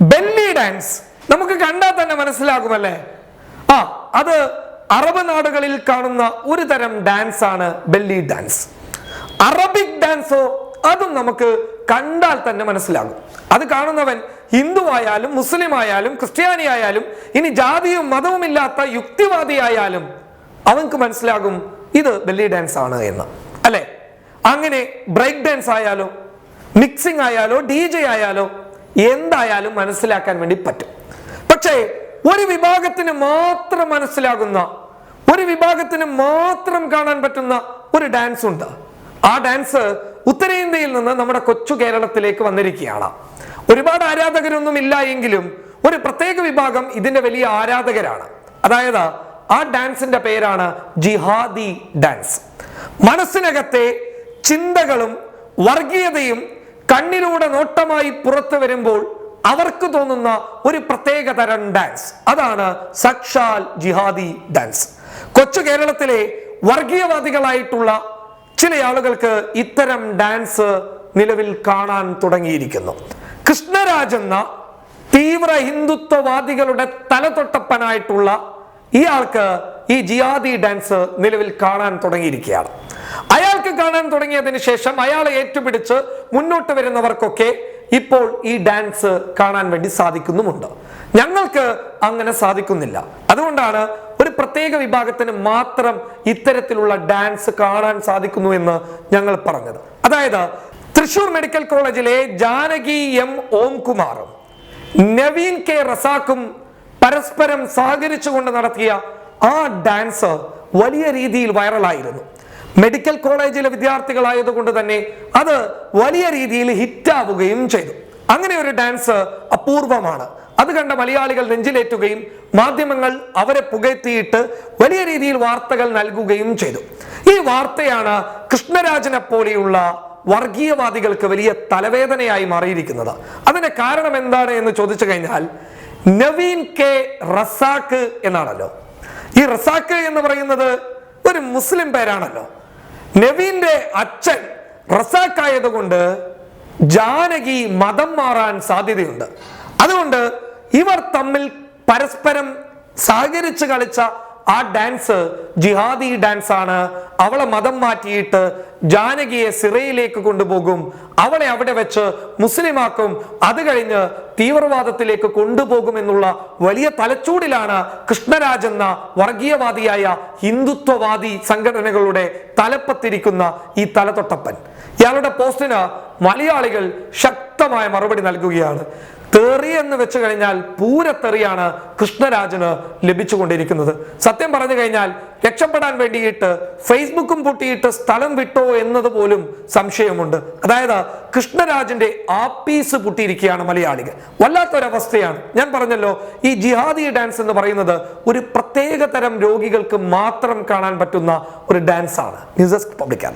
Belly dance. നമുക്ക് കണ്ടാൽ തന്നെ മനസ്സിലാകുമല്ലേ? ആ അത് അറബ് നാടുകളിൽ കാണുന്ന ഒരു തരം ഡാൻസ് ആണ് ബെല്ലി ഡാൻസ്. അറബിക് ഡാൻസോ അതും നമുക്ക് കണ്ടാൽ തന്നെ മനസ്സിലാകും. അത് കാണുന്നവൻ ഹിന്ദു ആയാലും മുസ്ലിം ആയാലും ക്രിസ്ത്യാനി ആയാലും ഇനി ജാതിയും മതവും ഇല്ലാത്ത യുക്തിവാദി ആയാലും അവൻക്ക് മനസ്സിലാകും ഇത് ബെല്ലി ഡാൻസ് ആണ് എന്ന്. അല്ലെ? അങ്ങനെ ബ്രേക്ക് ഡാൻസ് ആയാലോ മിക്സിംഗ് ആയാലോ ഡി ആയാലോ എന്തായാലും മനസ്സിലാക്കാൻ വേണ്ടി പറ്റും. പക്ഷേ ഒരു വിഭാഗത്തിന് മാത്രം മനസ്സിലാകുന്ന ഒരു വിഭാഗത്തിന് മാത്രം കാണാൻ പറ്റുന്ന ഒരു ഡാൻസ് ഉണ്ട്. ആ ഡാൻസ് ഉത്തരേന്ത്യയിൽ നിന്ന് നമ്മുടെ കൊച്ചു കേരളത്തിലേക്ക് വന്നിരിക്കുകയാണ്. ഒരുപാട് ആരാധകരൊന്നും ഇല്ല എങ്കിലും ഒരു പ്രത്യേക വിഭാഗം ഇതിന്റെ വലിയ ആരാധകരാണ്. അതായത് ആ ഡാൻസിന്റെ പേരാണ് ജിഹാദി ഡാൻസ് മനസ്സിനകത്തെ ചിന്തകളും വർഗീയതയും കണ്ണിലൂടെ നോട്ടമായി പുറത്തു വരുമ്പോൾ അവർക്ക് തോന്നുന്ന ഒരു പ്രത്യേക തരം ഡാൻസ് അതാണ് സക്ഷാൽ ജിഹാദി ഡാൻസ് കൊച്ചു കേരളത്തിലെ വർഗീയവാദികളായിട്ടുള്ള ചില ആളുകൾക്ക് ഇത്തരം ഡാൻസ് നിലവിൽ കാണാൻ തുടങ്ങിയിരിക്കുന്നു. കൃഷ്ണരാജ് എന്ന തീവ്ര ഹിന്ദുത്വവാദികളുടെ തലതൊട്ടപ്പനായിട്ടുള്ള ഇയാൾക്ക് ഈ ജിയാദി ഡാൻസ് നിലവിൽ കാണാൻ തുടങ്ങിയിരിക്കുകയാണ്. അയാൾക്ക് കാണാൻ തുടങ്ങിയതിന് ശേഷം അയാളെ ഏറ്റുപിടിച്ച് മുന്നോട്ട് വരുന്നവർക്കൊക്കെ ഇപ്പോൾ ഈ ഡാൻസ് കാണാൻ വേണ്ടി സാധിക്കുന്നുമുണ്ട്. ഞങ്ങൾക്ക് അങ്ങനെ സാധിക്കുന്നില്ല. അതുകൊണ്ടാണ് ഒരു പ്രത്യേക വിഭാഗത്തിന് മാത്രം ഇത്തരത്തിലുള്ള ഡാൻസ് കാണാൻ സാധിക്കുന്നു എന്ന് ഞങ്ങൾ പറഞ്ഞത്. അതായത് തൃശൂർ മെഡിക്കൽ കോളേജിലെ ജാനകി എം ഓംകുമാറും നവീൻ കെ റസാഖും പരസ്പരം സഹകരിച്ചുകൊണ്ട് നടത്തിയ ആ ഡാൻസ് വലിയ രീതിയിൽ വൈറലായിരുന്നു. മെഡിക്കൽ കോളേജിലെ വിദ്യാർത്ഥികളായതുകൊണ്ട് തന്നെ അത് വലിയ രീതിയിൽ ഹിറ്റാവുകയും ചെയ്തു. അങ്ങനെ ഒരു ഡാൻസ് അപൂർവമാണ്. അത് കണ്ട മലയാളികൾ നെഞ്ചിലേറ്റുകയും മാധ്യമങ്ങൾ അവരെ പുകഴ്ത്തിയിട്ട് വലിയ രീതിയിൽ വാർത്തകൾ നൽകുകയും ചെയ്തു. ഈ വാർത്തയാണ് കൃഷ്ണരാജനെ പോലെയുള്ള വർഗീയവാദികൾക്ക് വലിയ തലവേദനയായി മാറിയിരിക്കുന്നത്. അതിന്റെ കാരണം എന്താണ് എന്ന് ചോദിച്ചു കഴിഞ്ഞാൽ നവീൻ കെ റസാക്ക് എന്നാണല്ലോ. ഈ റസാക്ക് എന്ന് പറയുന്നത് ഒരു മുസ്ലിം പേരാണല്ലോ. നവീന്റെ അച്ഛൻ റസാക്കായതുകൊണ്ട് ജാനകി മതം മാറാൻ സാധ്യതയുണ്ട്. അതുകൊണ്ട് ഇവർ തമ്മിൽ പരസ്പരം സഹകരിച്ച് കളിച്ച ആ ഡാൻസ് ജിഹാദി ഡാൻസ് ആണ് അവളെ മതം മാറ്റിയിട്ട് ജാനകിയെ സിറയിലേക്ക് കൊണ്ടുപോകും. അവളെ അവിടെ വെച്ച് മുസ്ലിമാക്കും. അത് കഴിഞ്ഞ് തീവ്രവാദത്തിലേക്ക് കൊണ്ടുപോകുമെന്നുള്ള വലിയ തലച്ചൂടിലാണ് കൃഷ്ണരാജ് എന്ന വർഗീയവാദിയായ ഹിന്ദുത്വവാദി സംഘടനകളുടെ തലപ്പത്തിരിക്കുന്ന ഈ തലതൊട്ടപ്പൻ. ഇയാളുടെ പോസ്റ്റിന് മലയാളികൾ ശക്തമായ മറുപടി നൽകുകയാണ്. തെറി എന്ന് വെച്ച് കഴിഞ്ഞാൽ പൂരത്തെറിയാണ് കൃഷ്ണരാജന് ലഭിച്ചുകൊണ്ടിരിക്കുന്നത്. സത്യം പറഞ്ഞു കഴിഞ്ഞാൽ രക്ഷപ്പെടാൻ വേണ്ടിയിട്ട് ഫേസ്ബുക്കും പൊട്ടിയിട്ട് സ്ഥലം വിട്ടോ എന്നത് പോലും സംശയമുണ്ട്. അതായത് കൃഷ്ണരാജിന്റെ ആപ്പീസ് പൊട്ടിയിരിക്കുകയാണ് മലയാളികൾ. വല്ലാത്തൊരവസ്ഥയാണ്. ഞാൻ പറഞ്ഞല്ലോ ഈ ജിഹാദി ഡാൻസ് എന്ന് പറയുന്നത് ഒരു പ്രത്യേക തരം രോഗികൾക്ക് മാത്രം കാണാൻ പറ്റുന്ന ഒരു ഡാൻസ് ആണ് ന്യൂസ് ഡെസ്ക് പബ്ലിക്